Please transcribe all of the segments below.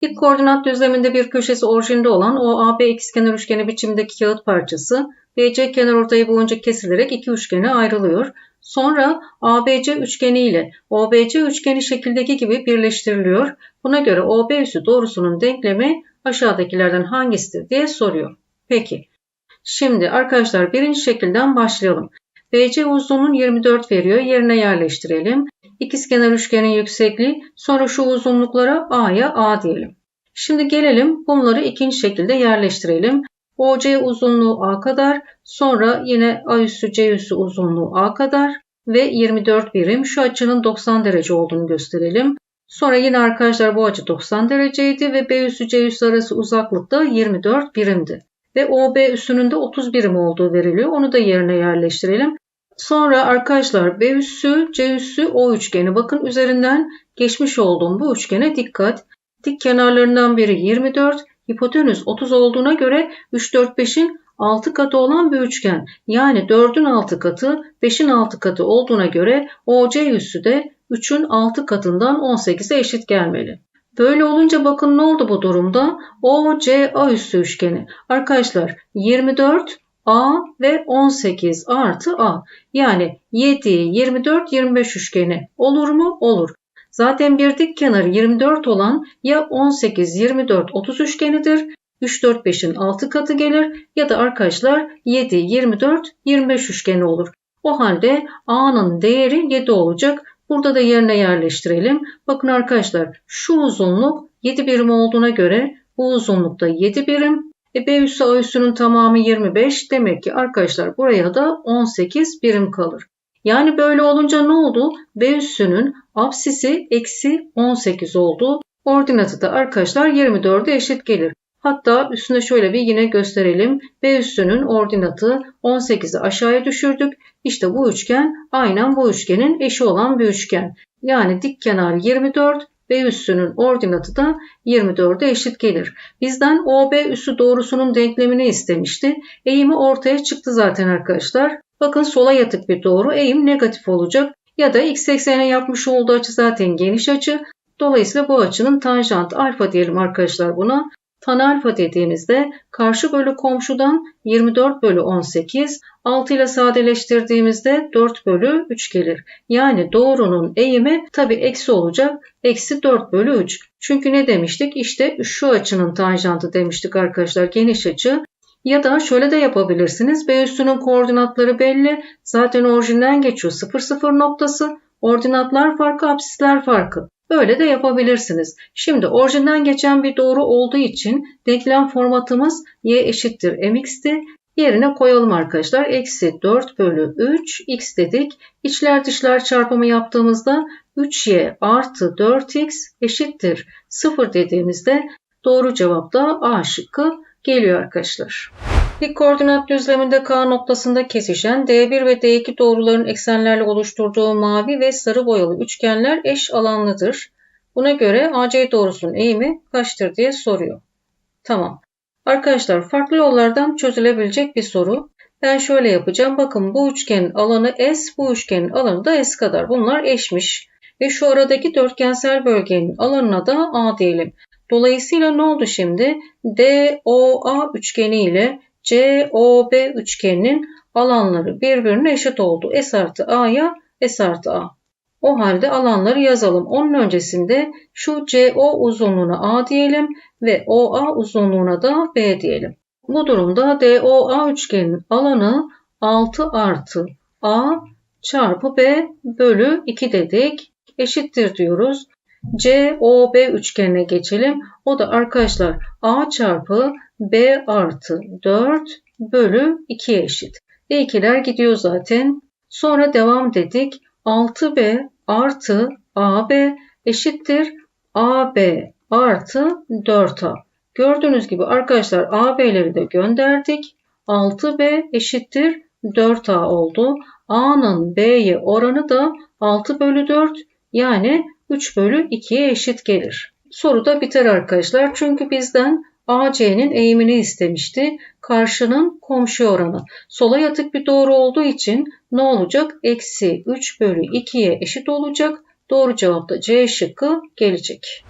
İlk koordinat düzleminde bir köşesi orijinde olan OAB ikizkenar üçgeni biçimindeki kağıt parçası BC kenarortayı boyunca kesilerek iki üçgene ayrılıyor. Sonra ABC üçgeni ile OBC üçgeni şekildeki gibi birleştiriliyor. Buna göre OB üssü doğrusunun denklemi aşağıdakilerden hangisidir diye soruyor. Peki. Şimdi arkadaşlar birinci şekilden başlayalım. BC uzunluğun 24 veriyor. Yerine yerleştirelim. İkizkenar üçgenin yüksekliği sonra şu uzunluklara A'ya A diyelim. Şimdi gelelim bunları ikinci şekilde yerleştirelim. OC uzunluğu A kadar, sonra yine A üssü C üssü uzunluğu A kadar ve 24 birim. Şu açının 90 derece olduğunu gösterelim. Sonra yine arkadaşlar bu açı 90 dereceydi ve B üssü C üssü arası uzaklık da 24 birimdi. Ve OB üssünün de 30 birim olduğu veriliyor. Onu da yerine yerleştirelim. Sonra arkadaşlar B üssü, C üssü O üçgeni. Bakın üzerinden geçmiş olduğum bu üçgene dikkat. Dik kenarlarından biri 24, hipotenüs 30 olduğuna göre 3, 4, 5'in 6 katı olan bir üçgen. Yani 4'ün 6 katı 5'in 6 katı olduğuna göre OC üssü de 3'ün 6 katından 18'e eşit gelmeli. Böyle olunca bakın ne oldu bu durumda? OCA üssü üçgeni. Arkadaşlar 24 A ve 18 artı A. Yani 7, 24, 25 üçgeni olur mu? Olur. Zaten bir dik kenarı 24 olan ya 18, 24, 30 üçgenidir. 3, 4, 5'in 6 katı gelir ya da arkadaşlar 7, 24, 25 üçgeni olur. O halde A'nın değeri 7 olacak. Burada da yerine yerleştirelim. Bakın arkadaşlar şu uzunluk 7 birim olduğuna göre bu uzunlukta 7 birim. E B üssü A üssünün tamamı 25. Demek ki arkadaşlar buraya da 18 birim kalır. Yani böyle olunca ne oldu? B üssünün apsisi eksi 18 oldu. Ordinatı da arkadaşlar 24'e eşit gelir. Hatta üstüne şöyle bir yine gösterelim. B üssünün ordinatı 18'i aşağıya düşürdük. İşte bu üçgen aynen bu üçgenin eşi olan bir üçgen. Yani dik kenar 24, B üssünün ordinatı da 24'e eşit gelir. Bizden OB üssü doğrusunun denklemini istemişti. Eğimi ortaya çıktı zaten arkadaşlar. Bakın sola yatık bir doğru eğim negatif olacak. Ya da x eksene yapmış olduğu açı zaten geniş açı. Dolayısıyla bu açının tanjant alfa diyelim arkadaşlar buna. Tan alfa dediğimizde karşı bölü komşudan 24 bölü 18, 6 ile sadeleştirdiğimizde 4 bölü 3 gelir. Yani doğrunun eğimi tabi eksi olacak. Eksi 4 bölü 3. Çünkü ne demiştik? İşte şu açının tanjantı demiştik arkadaşlar geniş açı. Ya da şöyle de yapabilirsiniz. B üssünün koordinatları belli. Zaten orijinden geçiyor 0 0 noktası. Ordinatlar farkı, apsisler farkı. Böyle de yapabilirsiniz. Şimdi orijinden geçen bir doğru olduğu için denklem formatımız y eşittir mx'ti. Yerine koyalım arkadaşlar. Eksi 4 bölü 3 x dedik. İçler dışlar çarpımı yaptığımızda 3y artı 4x eşittir 0 dediğimizde doğru cevap da A şıkkı geliyor arkadaşlar. Dik koordinat düzleminde K noktasında kesişen D1 ve D2 doğruların eksenlerle oluşturduğu mavi ve sarı boyalı üçgenler eş alanlıdır. Buna göre AC doğrusunun eğimi kaçtır diye soruyor. Tamam. Arkadaşlar farklı yollardan çözülebilecek bir soru. Ben şöyle yapacağım. Bakın bu üçgenin alanı S, bu üçgenin alanı da S kadar. Bunlar eşmiş. Ve şu aradaki dörtgensel bölgenin alanına da A diyelim. Dolayısıyla ne oldu şimdi? DOA üçgeni ile COB üçgeninin alanları birbirine eşit oldu. S artı A'ya S artı A. O halde alanları yazalım. Onun öncesinde şu CO uzunluğuna A diyelim ve OA uzunluğuna da B diyelim. Bu durumda DOA üçgenin alanı 6 artı A çarpı B bölü 2 dedik. Eşittir diyoruz. COB üçgenine geçelim. O da arkadaşlar A çarpı B artı 4 bölü 2'ye eşit. E2'ler gidiyor zaten. Sonra devam dedik. 6B artı AB eşittir AB artı 4A. Gördüğünüz gibi arkadaşlar AB'leri de gönderdik. 6B eşittir 4A oldu. A'nın B'ye oranı da 6 bölü 4 yani 3 bölü 2'ye eşit gelir. Soru da biter arkadaşlar. Çünkü bizden AC'nin eğimini istemişti. Karşının komşu oranı. Sola yatık bir doğru olduğu için ne olacak? Eksi 3 bölü 2'ye eşit olacak. Doğru cevap da C şıkkı gelecek.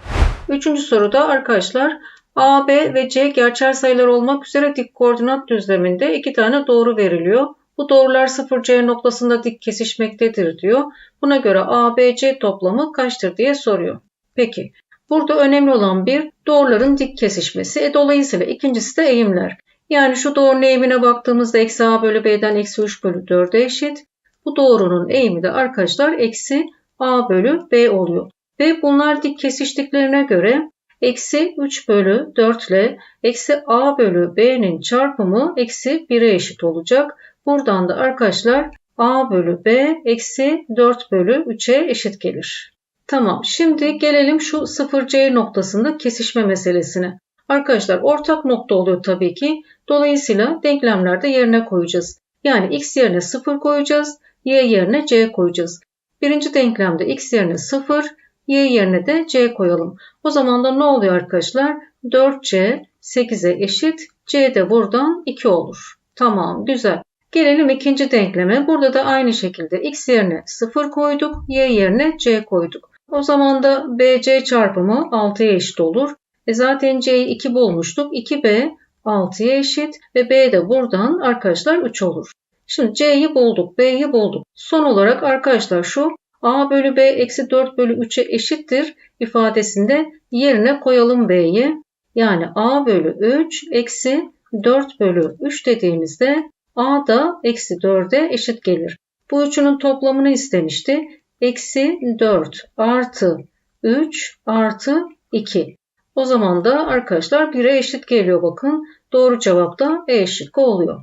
Üçüncü soruda arkadaşlar A, B ve C gerçel sayılar olmak üzere dik koordinat düzleminde iki tane doğru veriliyor. Bu doğrular 0C noktasında dik kesişmektedir diyor. Buna göre A, B, C toplamı kaçtır diye soruyor. Peki burada önemli olan bir doğruların dik kesişmesi. E, dolayısıyla ikincisi de eğimler. Yani şu doğrunun eğimine baktığımızda eksi A bölü B'den eksi 3 bölü 4'e eşit. Bu doğrunun eğimi de arkadaşlar eksi A bölü B oluyor. Ve bunlar dik kesiştiklerine göre eksi 3 bölü 4 ile eksi A bölü B'nin çarpımı eksi 1'e eşit olacak. Buradan da arkadaşlar A bölü B eksi 4 bölü 3'e eşit gelir. Tamam şimdi gelelim şu 0C noktasında kesişme meselesine. Arkadaşlar ortak nokta oluyor tabii ki. Dolayısıyla denklemlerde yerine koyacağız. Yani x yerine 0 koyacağız. Y yerine C koyacağız. Birinci denklemde x yerine 0, y yerine de c koyalım. O zaman da ne oluyor arkadaşlar? 4c 8'e eşit. c de buradan 2 olur. Tamam güzel. Gelelim ikinci denkleme. Burada da aynı şekilde x yerine 0 koyduk. Y yerine c koyduk. O zaman da bc çarpımı 6'ya eşit olur. E zaten c'yi 2 bulmuştuk. 2b 6'ya eşit ve b de buradan arkadaşlar 3 olur. Şimdi c'yi bulduk, b'yi bulduk. Son olarak arkadaşlar şu a bölü b eksi 4 bölü 3'e eşittir ifadesinde yerine koyalım b'yi. Yani a bölü 3 eksi 4 bölü 3 dediğimizde a da eksi 4'e eşit gelir. Bu üçünün toplamını istemişti. Eksi 4 artı 3 artı 2. O zaman da arkadaşlar 1'e eşit geliyor bakın. Doğru cevap da E şıkkı oluyor.